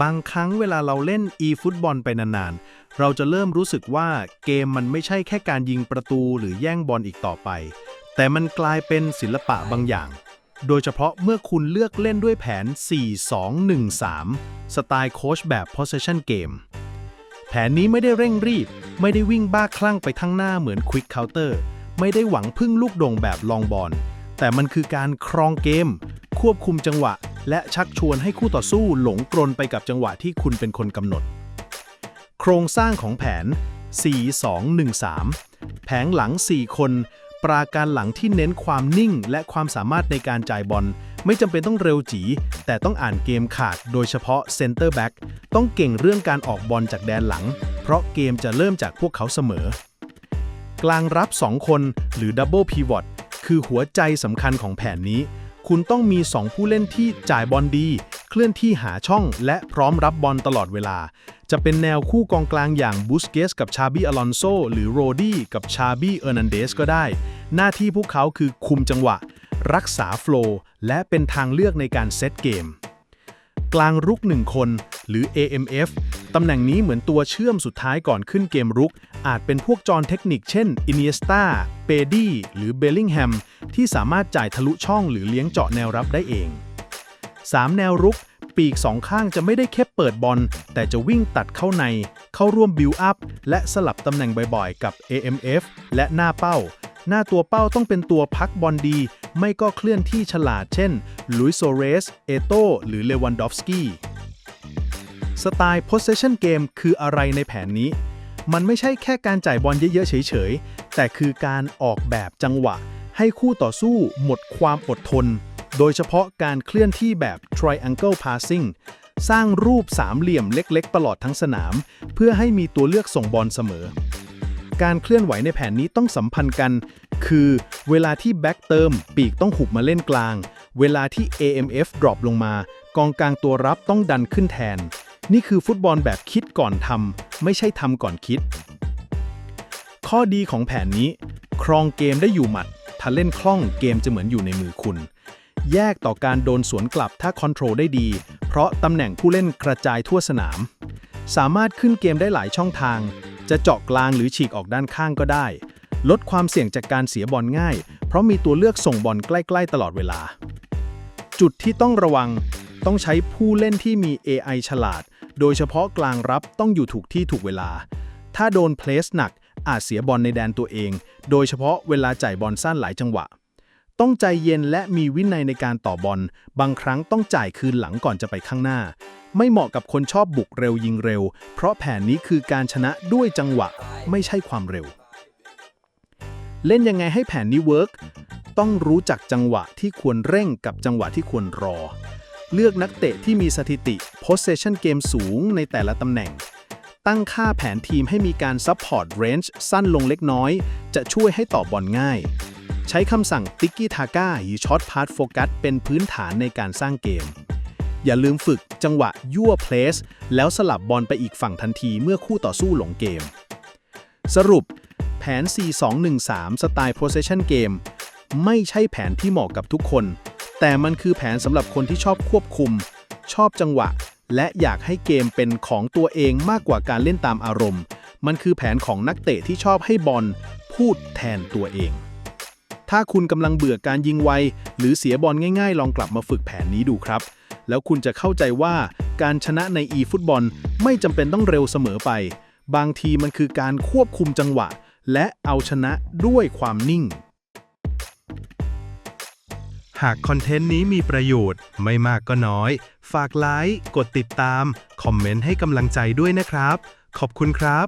บางครั้งเวลาเราเล่น e ฟุตบอลไปนานๆ เราจะเริ่มรู้สึกว่าเกมมันไม่ใช่แค่การยิงประตูหรือแย่งบอลอีกต่อไป แต่มันกลายเป็นศิลปะบางอย่าง โดยเฉพาะเมื่อคุณเลือกเล่นด้วยแผน 4-2-1-3 สไตล์โค้ชแบบ possession game แผนนี้ไม่ได้เร่งรีบ ไม่ได้วิ่งบ้าคลั่งไปทั้งหน้าเหมือน quick counter ไม่ได้หวังพึ่งลูกโด่งแบบลองบอลแต่มันคือการครองเกม ควบคุมจังหวะ และชักชวนให้คู่ต่อสู้หลงกลนไปกับจังหวะที่คุณเป็นคนกำหนด โครงสร้างของแผน 4-2-1-3 แผงหลัง 4 คน ปราการหลังที่เน้นความนิ่งและความสามารถในการจ่ายบอล ไม่จำเป็นต้องเร็วจีแต่ต้องอ่านเกมขาดโดยเฉพาะเซนเตอร์แบ็กต้องเก่งเรื่องการออกบอลจากแดนหลัง เพราะเกมจะเริ่มจากพวกเขาเสมอ กลางรับ 2 คนหรือดับเบิลพีวอตคือหัวใจสำคัญของแผนนี้ คุณต้องมี 2 ผู้เล่นที่จ่ายบอลดี เคลื่อนที่หาช่องและพร้อมรับบอลตลอดเวลา จะเป็นแนวคู่กองกลางอย่างบูสเกสกับชาบี้อลอนโซหรือโรดี้กับชาบี้เออร์นันเดสก็ได้ หน้าที่พวกเขาคือคุมจังหวะ รักษาโฟล์และเป็นทางเลือกในการเซตเกม กลางรุก1คน หรือ AMF ตำแหน่งนี้เหมือนตัวเชื่อมสุดท้ายก่อนขึ้นเกมรุก อาจเป็นพวกจรเทคนิคเช่น Iniesta, p e d i หรือ Bellingham ที่สามารถจ่ายทะลุช่องหรือเลี้ยงเจาะแนวรับได้เอง 3 แนวรุก ปีกสองข้างจะไม่ได้แค่เปิดบอล แต่จะวิ่งตัดเข้าใน เข้าร่วมบิลอัพและสลับตำแหน่งบ่อยๆ กับ AMF และหน้าเป้า หน้าตัวเป้าต้องเป็นตัวพักบอลดี ไม่ก็เคลื่อนที่ฉลาดเช่นลุยโซเรส เอโตหรือเลวันดอฟสกี้ สไตล์ possession game คืออะไรในแผนนี้ มันไม่ใช่แค่การจ่ายบอลเยอะๆเฉยๆ แต่คือการออกแบบจังหวะ ให้คู่ต่อสู้หมดความอดทน โดยเฉพาะการเคลื่อนที่แบบ triangle passing สร้างรูปสามเหลี่ยมเล็กๆ ตลอดทั้งสนาม เพื่อให้มีตัวเลือกส่งบอลเสมอ การเคลื่อนไหวในแผนนี้ต้องสัมพันธ์กัน คือเวลาที่แบ็กเติม ปีกต้องหุบมาเล่นกลาง เวลาที่ AMF ดรอปลงมา กองกลางตัวรับต้องดันขึ้นแทน นี่คือฟุตบอลแบบคิดก่อนทำไม่ใช่ทำก่อนคิด ข้อดีของแผนนี้ ครองเกมได้อยู่หมัด ถ้าเล่นคล่องเกมจะเหมือนอยู่ในมือคุณ แยกต่อการโดนสวนกลับถ้าคอนโทรลได้ดี เพราะตำแหน่งผู้เล่นกระจายทั่วสนาม สามารถขึ้นเกมได้หลายช่องทาง จะเจาะกลางหรือฉีกออกด้านข้างก็ได้ ลดความเสี่ยงจากการเสียบอลง่าย เพราะมีตัวเลือกส่งบอลใกล้ๆตลอดเวลา จุดที่ต้องระวังต้องใช้ผู้เล่นที่มี AI ฉลาด โดยเฉพาะกลางรับต้องอยู่ถูกที่ถูกเวลา ถ้าโดนเพลสหนักอาจเสียบอลในแดนตัวเอง โดยเฉพาะเวลาจ่ายบอลสั้นหลายจังหวะ ต้องใจเย็นและมีวินัยในการต่อบอล บางครั้งต้องจ่ายคืนหลังก่อนจะไปข้างหน้า ไม่เหมาะกับคนชอบบุกเร็วยิงเร็ว เพราะแผนนี้คือการชนะด้วยจังหวะไม่ใช่ความเร็ว เล่นยังไงให้แผนนี้เวิร์กต้องรู้จักจังหวะที่ควรเร่งกับจังหวะที่ควรรอ เลือกนักเตะที่มีสถิติ possession game สูงในแต่ละตำแหน่ง ตั้งค่าแผนทีมให้มีการ support range สั้นลงเล็กน้อย จะช่วยให้ต่อบอลง่าย ใช้คำสั่ง tiki taka หรือ short pass focus เป็นพื้นฐานในการสร้างเกม อย่าลืมฝึกจังหวะยั่วเพลสแล้วสลับบอลไปอีกฝั่งทันทีเมื่อคู่ต่อสู้หลงเกม สรุป แผน 4-2-1-3 สไตล์ possession game ไม่ใช่แผนที่เหมาะกับทุกคน แต่มันคือแผนสำหรับคนที่ชอบควบคุม ชอบจังหวะ และอยากให้เกมเป็นของตัวเองมากกว่าการเล่นตามอารมณ์ มันคือแผนของนักเตะที่ชอบให้บอลพูดแทนตัวเอง ถ้าคุณกำลังเบื่อการยิงไว หรือเสียบอลง่ายๆ ลองกลับมาฝึกแผนนี้ดูครับ แล้วคุณจะเข้าใจว่าการชนะใน e ฟุตบอลไม่จำเป็นต้องเร็วเสมอไป บางทีมันคือการควบคุมจังหวะ และเอาชนะด้วยความนิ่ง หากคอนเทนต์นี้มีประโยชน์ไม่มากก็น้อย ฝากไลค์ กดติดตาม คอมเมนต์ให้กำลังใจด้วยนะครับ ขอบคุณครับ